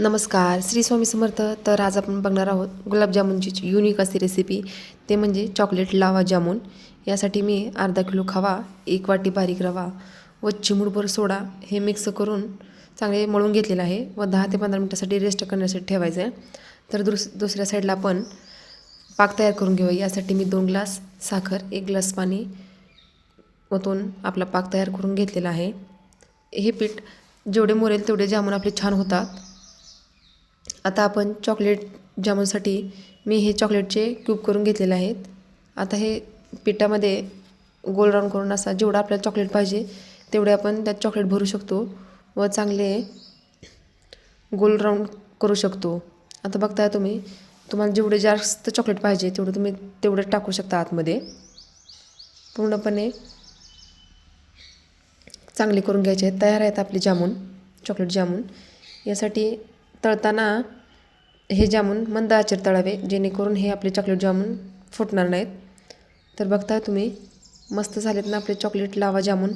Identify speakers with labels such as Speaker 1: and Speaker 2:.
Speaker 1: नमस्कार श्री स्वामी समर्थ. तर आज आपण बघणार आहोत गुलाबजामुनची युनिक अशी रेसिपी ते म्हणजे चॉकलेट लावा जामून. यासाठी मी अर्धा किलो खवा एक वाटी बारीक रवा व चिमूडभर सोडा हे मिक्स करून चांगले मळून घेतलेलं आहे व दहा ते पंधरा मिनटासाठी रेस्ट करण्यासाठी ठेवायचं आहे तर दुस दुसऱ्या साईडला आपण पाक तयार करून घेऊया. यासाठी मी दोन ग्लास साखर एक ग्लास पाणी ओतून आपला पाक तयार करून घेतलेला आहे. हे पीठ जेवढे मोरेल तेवढे जामून आपले छान होतात. आता आपण चॉकलेट जामूनसाठी मी हे चॉकलेटचे क्यूब करून घेतलेले आहेत. आता हे पिठामध्ये गोल राऊंड करून असा जेवढा आपल्याला चॉकलेट पाहिजे तेवढे आपण त्यात चॉकलेट भरू शकतो व चांगले गोल राऊंड करू शकतो. आता बघताय तुम्ही तुम्हाला जेवढे जास्त चॉकलेट पाहिजे तेवढं तुम्ही तेवढं टाकू शकता आतमध्ये. पूर्णपणे चांगले करून घ्यायचे आहेत. तयार आहेत आपले जामून चॉकलेट जामून. यासाठी तळताना हे जामून मंद आचेर तळावे जेणेकरून हे आपले चॉकलेट जामून फुटणार नाहीत. तर बघताय तुम्ही मस्त झालेत ना आपले चॉकलेट लावा जामून.